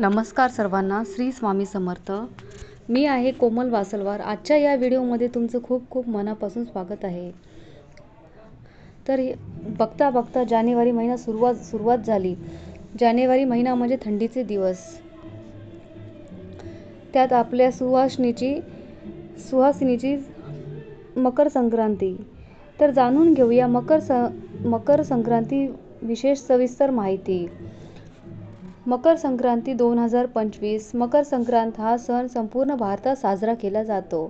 नमस्कार सर्वांना श्री स्वामी समर्थ. मी आहे कोमल वासलवार. आजच्या या व्हिडिओमध्ये तुमचं खूप खूप मनापासून स्वागत आहे. तर बघता बघता जानेवारी महिना सुरुवात सुरुवात झाली. जानेवारी महिना म्हणजे थंडीचे दिवस. त्यात आपल्या सुवासनीची सुहासिनीची मकर संक्रांती. तर जाणून घेऊया मकर स मकर संक्रांती विशेष सविस्तर माहिती. मकर संक्रांती दोन हजार पंचवीस. मकर संक्रांत हा सण संपूर्ण भारतात साजरा केला जातो.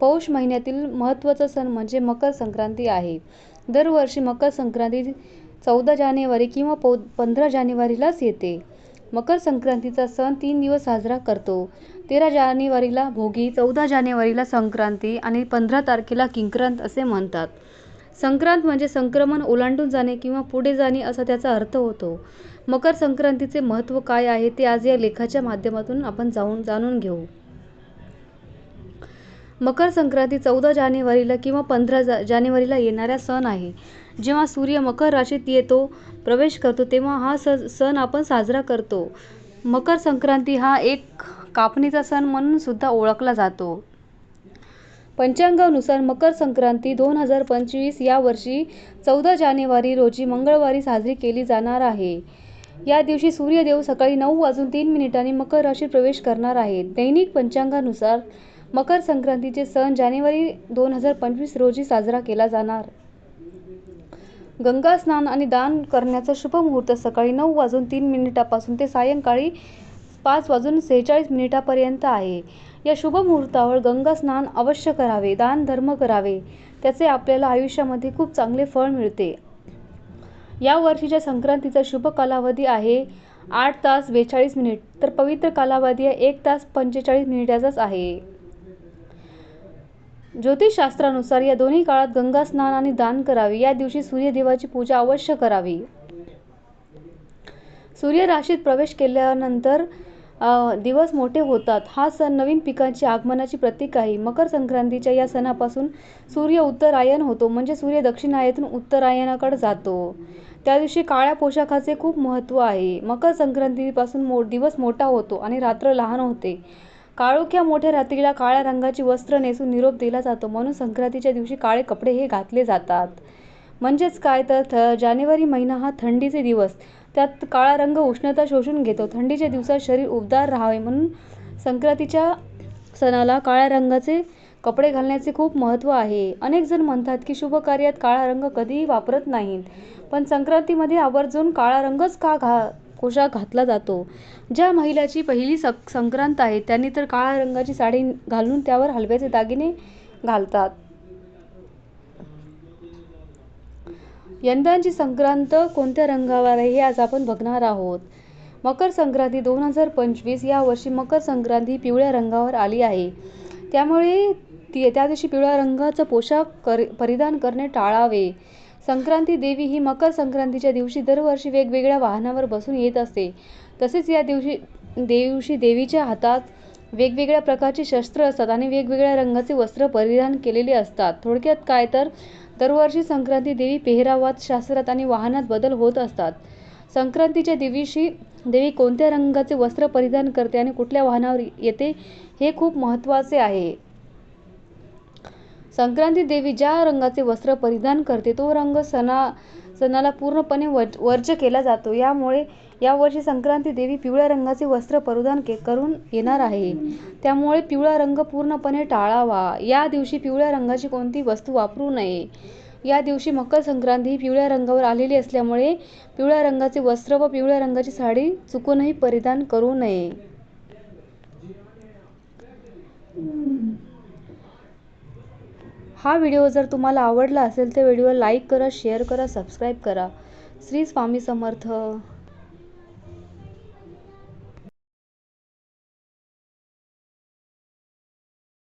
पौष महिन्यातील महत्त्वाचा सण म्हणजे मकर संक्रांती आहे. दरवर्षी मकर संक्रांती चौदा जानेवारी किंवा पौ पंधरा जानेवारीलाच येते. मकर संक्रांतीचा सण तीन दिवस साजरा करतो. तेरा जानेवारीला भोगी चौदा जानेवारीला संक्रांती आणि पंधरा तारखेला किंक्रांत असे म्हणतात. संक्रांत म्हणजे संक्रमण ओलांडून जाणे किंवा पुढे जाणे असा त्याचा अर्थ होतो. मकर संक्रांतीचे महत्त्व काय आहे ते आज या लेखाच्या माध्यमातून आपण जाऊन जाणून घेऊ. मकर संक्रांती चौदा जानेवारीला किंवा पंधरा जा जानेवारीला येणारा सण आहे. जेव्हा सूर्य मकर राशीत येतो प्रवेश करतो तेव्हा हा स सण आपण साजरा करतो. मकर संक्रांती हा एक कापणीचा सण म्हणून सुद्धा ओळखला जातो. पंचांगानुसार मकर संक्रांती दोन हजार पंचवीस या वर्षी चौदा जानेवारी रोजी मंगळवारी साजरी केली जाणार आहे. या दिवशी सूर्यदेव सकाळी नऊ वाजून तीन मिनिटांनी मकर राशीत प्रवेश करणार आहे दैनिक पंचांगानुसार मकर संक्रांतीचे सण जानेवारी दोन हजार पंचवीस रोजी साजरा केला जाणार. गंगा स्नान आणि दान करण्याचा शुभ मुहूर्त सकाळी नऊ वाजून तीन मिनिटापासून ते सायंकाळी पाच वाजून सेहेचाळीस मिनिटापर्यंत आहे. या शुभ मुहूर्तावर गंगा स्नान अवश्य करावे दान धर्म करावे. त्याचे आपल्याला आयुष्यामध्ये खूप चांगले फळ मिळते. या वर्षीच्या संक्रांतीचा शुभ कालावधी आहे आठ तास बेचाळीस मिनिट. तर पवित्र कालावधी आहे एक तास पंचेचाळीस मिनिटाचाच आहे. ज्योतिषशास्त्रानुसार या दोन्ही काळात गंगा स्नान आणि दान करावे. या दिवशी सूर्यदेवाची पूजा अवश्य करावी. सूर्य राशीत प्रवेश केल्यानंतर दिवस मोठे होतात. हा सण नवीन पिकांची आगमनाची प्रतीक आहे. मकर संक्रांतीच्या या सणापासून सूर्य उत्तरायण होतो. म्हणजे सूर्य दक्षिणायतून उत्तरायणाकडे जातो. त्या दिवशी काळ्या पोशाखाचे खूप महत्त्व आहे. मकर संक्रांतीपासून मो दिवस मोठा होतो आणि रात्र लहान होते. काळोख्या मोठ्या रात्रीला काळ्या रंगाची वस्त्र नेसून निरोप दिला जातो. म्हणून संक्रांतीच्या दिवशी काळे कपडे हे घातले जातात. म्हणजेच काय तर थ जानेवारी महिना हा थंडीचे दिवस. त्यात काळा रंग उष्णता शोषून घेतो. थंडीच्या दिवसात शरीर उबदार राहावे म्हणून संक्रांतीच्या सणाला काळ्या रंगाचे कपडे घालण्याचे खूप महत्त्व आहे. अनेक जण म्हणतात की शुभ कार्यात काळा रंग कधीही वापरत नाहीत. पण संक्रांतीमध्ये आवर्जून काळा रंगच का घा पोशाख घातला जातो? ज्या महिलाची पहिली सक संक्रांत आहे त्यांनी तर काळ्या रंगाची साडी घालून त्यावर हलव्याचे दागिने घालतात. यंदाची संक्रांत कोणत्या रंगावर आहे हे आज आपण बघणार आहोत? मकर संक्रांती दोन हजार पंचवीस या वर्षी मकर संक्रांती पिवळ्या रंगावर आली आहे. त्यामुळे ती त्या दिवशी पिवळ्या रंगाचा पोशाख कर परिधान करणे टाळावे. संक्रांती देवी ही मकर संक्रांतीच्या दिवशी दरवर्षी वेगवेगळ्या वाहनावर बसून येत असते. तसेच या दिवशी दिवशी देवीच्या हातात वेगवेगळ्या प्रकारची शस्त्र असतात आणि वेगवेगळ्या रंगाचे वस्त्र परिधान केलेले असतात. थोडक्यात काय तर दरवर्षी संक्रांती देवी पेहरावात शास्त्रात आणि वाहनात बदल होत असतात. संक्रांतीच्या दिवशी देवी कोणत्या रंगाचे वस्त्र परिधान करते आणि कुठल्या वाहनावर येते हे खूप महत्त्वाचे आहे. संक्रांती देवी ज्या रंगाचे वस्त्र परिधान करते तो रंग सणा सणाला पूर्णपणे वर्ज केला जातो. यामुळे यावर्षी संक्रांती देवी पिवळ्या रंगाचे वस्त्र परिधान के करून येणार आहे. त्यामुळे पिवळा रंग पूर्णपणे टाळावा. या दिवशी पिवळ्या रंगाची कोणती वस्तू वापरू नये. या दिवशी मकर संक्रांती ही पिवळ्या रंगावर आलेली असल्यामुळे पिवळ्या रंगाचे वस्त्र व पिवळ्या रंगाची साडी चुकूनही परिधान करू नये. हा व्हिडिओ जर तुम्हाला आवडला असेल तर व्हिडिओ लाईक करा शेअर करा सबस्क्राईब करा. श्री स्वामी समर्थ.